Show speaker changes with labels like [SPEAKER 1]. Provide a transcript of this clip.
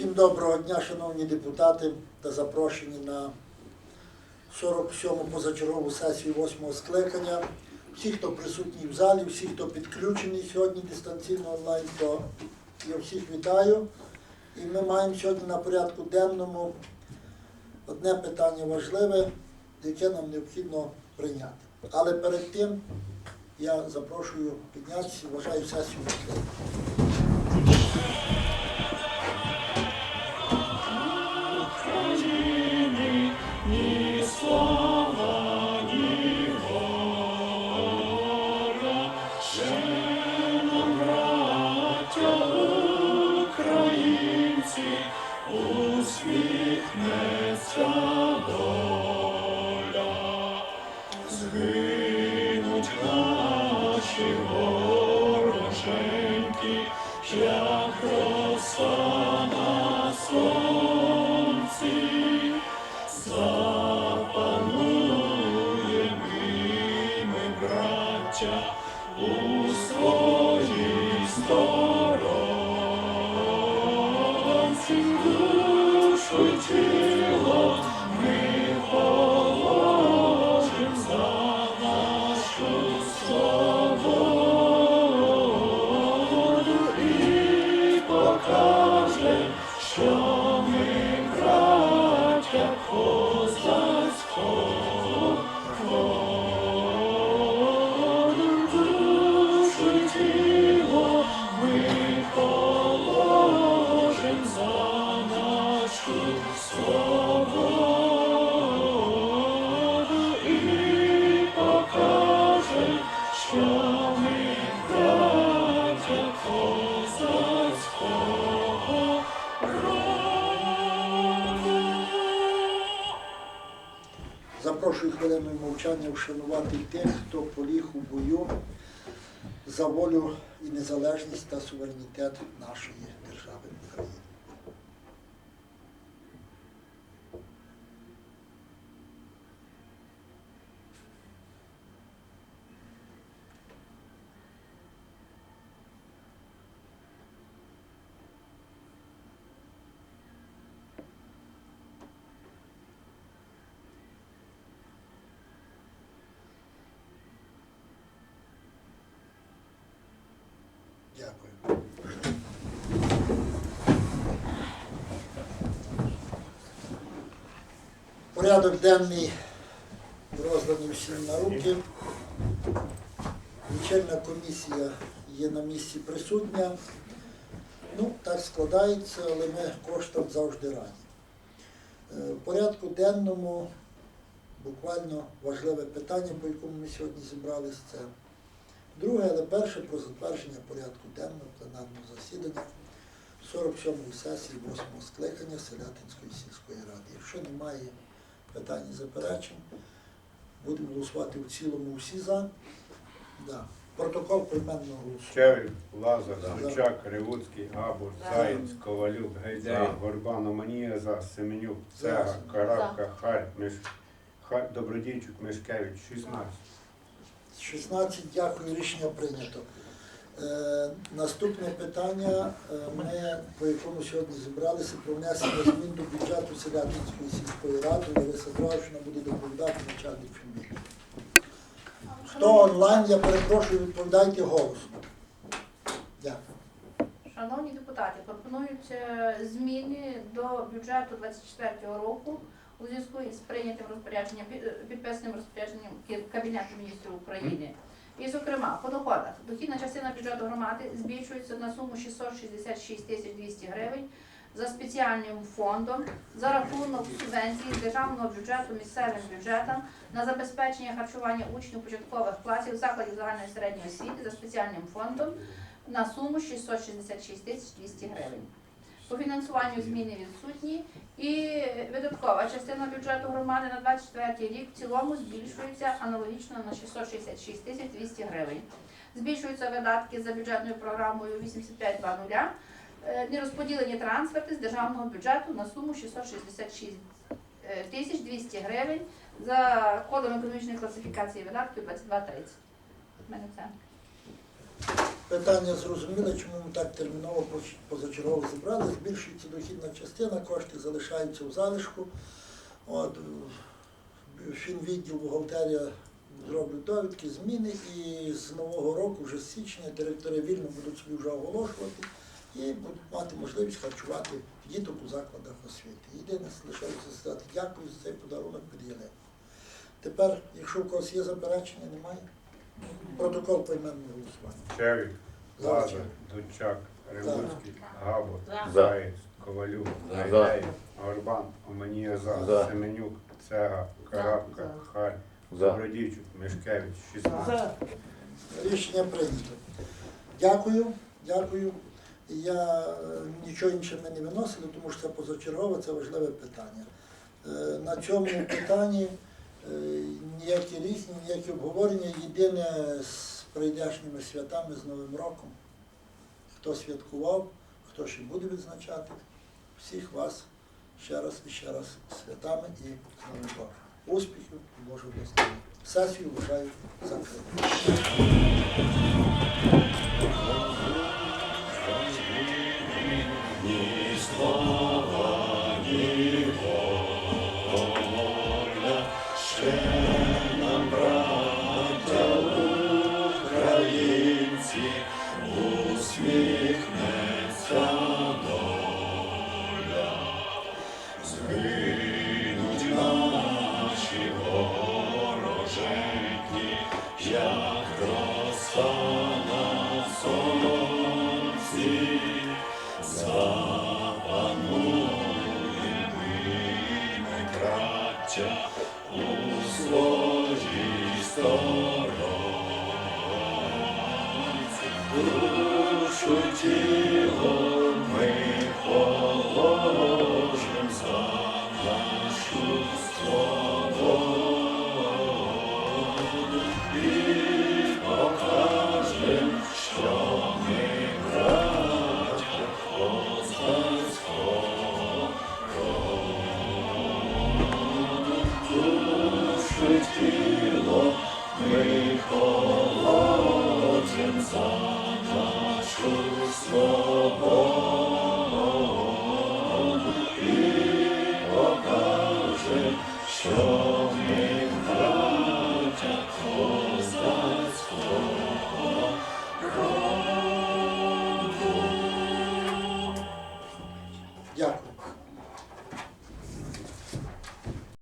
[SPEAKER 1] Всім доброго дня, шановні депутати та запрошені на 47-му позачергову сесію 8-го скликання. Всі, хто присутній в залі, всі, хто підключений сьогодні дистанційно онлайн, то я всіх вітаю. І ми маємо сьогодні на порядку денному одне питання важливе, яке нам необхідно прийняти. Але перед тим я запрошую піднятися, вважаю сесію хвилиною мовчання вшанувати тих, хто поліг у бою за волю і незалежність та суверенітет нашої держави України. Дякую. Порядок денний розданий всім на руки. Лічильна комісія є на місці присутня. Ну, так складається, але ми коштом завжди раді. Е, В порядку денному буквально важливе питання, по якому ми сьогодні зібрались, це Друге, але перше про затвердження порядку денного пленарного засідання 47-ї сесії 8-го скликання Селятинської сільської ради. Якщо немає питань і заперечень, будемо голосувати в цілому всі за. Да. Протокол поіменного голосування.
[SPEAKER 2] Чевик, Лазар. Звичак, Кривуцький, Габур,
[SPEAKER 3] За.
[SPEAKER 2] Заєць, Ковалюк, Гайдай,
[SPEAKER 3] За.
[SPEAKER 2] Горбан, Оманія, За, Семенюк,
[SPEAKER 1] За.
[SPEAKER 2] Цега, Карабка, Харь, Миш... Харь, Добродійчук, Мишкевич, 16.
[SPEAKER 1] 16, дякую, рішення прийнято. Е, наступне питання, е, ми, по якому сьогодні зібралися, про внесення змін до бюджету Селятинської сільської ради. Лариса Троївщина буде доповідати начальник фінміну. Хто онлайн, я перепрошую, відповідайте голосно. Дякую.
[SPEAKER 4] Шановні депутати, пропонуються зміни до бюджету 24 року у зв'язку із прийнятим розпорядженням, підписаним розпорядженням Кабінету міністрів України. І, зокрема, по доходах дохідна частина бюджету громади збільшується на суму 666 тисяч 200 гривень за спеціальним фондом за рахунок субвенції з державного бюджету місцевим бюджетам на забезпечення харчування учнів початкових класів закладів загальної середньої освіти за спеціальним фондом на суму 666 тисяч 200 гривень. По фінансуванню зміни відсутні і видаткова частина бюджету громади на 24 рік в цілому збільшується аналогічно на 666 тисяч 200 гривень. Збільшуються видатки за бюджетною програмою 8520, е, нерозподілені трансферти з державного бюджету на суму 666 е, тисяч 200 гривень за кодом економічної класифікації видатків 2230. У.
[SPEAKER 1] Питання зрозуміле, чому ми так терміново позачергово зібрали. Збільшується дохідна частина, кошти залишаються в залишку. От, фінвідділ, бухгалтерія зроблять довідки, зміни, і з нового року, вже з січня, директори вільно будуть собі вже оголошувати і будуть мати можливість харчувати діток у закладах освіти. Єдине, лишається сказати дякую за цей подарунок під Єлену. Тепер, якщо в когось є заперечення, немає. Протокол поіменного голосування.
[SPEAKER 2] Чевік,
[SPEAKER 1] За.
[SPEAKER 2] Лазар, Дудчак, Ревуцький, Габор,
[SPEAKER 3] За.
[SPEAKER 2] Заєць, Ковалюк. Гайдай, Горбан, Оманія За,
[SPEAKER 3] За.
[SPEAKER 2] Семенюк, Цега, Карабка,
[SPEAKER 3] За.
[SPEAKER 2] Харь,
[SPEAKER 3] За.
[SPEAKER 2] Добродійчук, Мишкевич, 16.
[SPEAKER 1] Рішення прийнято. Дякую, дякую. Я е, нічого інше ми не виносили, тому що це позачергове, це важливе питання. Е, На цьому питанні е, ніякі різні, ніякі обговорення. Єдине з прийдешніми святами, з Новим роком. Хто святкував, хто ще буде відзначати, всіх вас ще раз і ще раз святами і з Новим роком. Успіхів і Божого благословення. Сесію вважаю закритою.
[SPEAKER 5] Christian.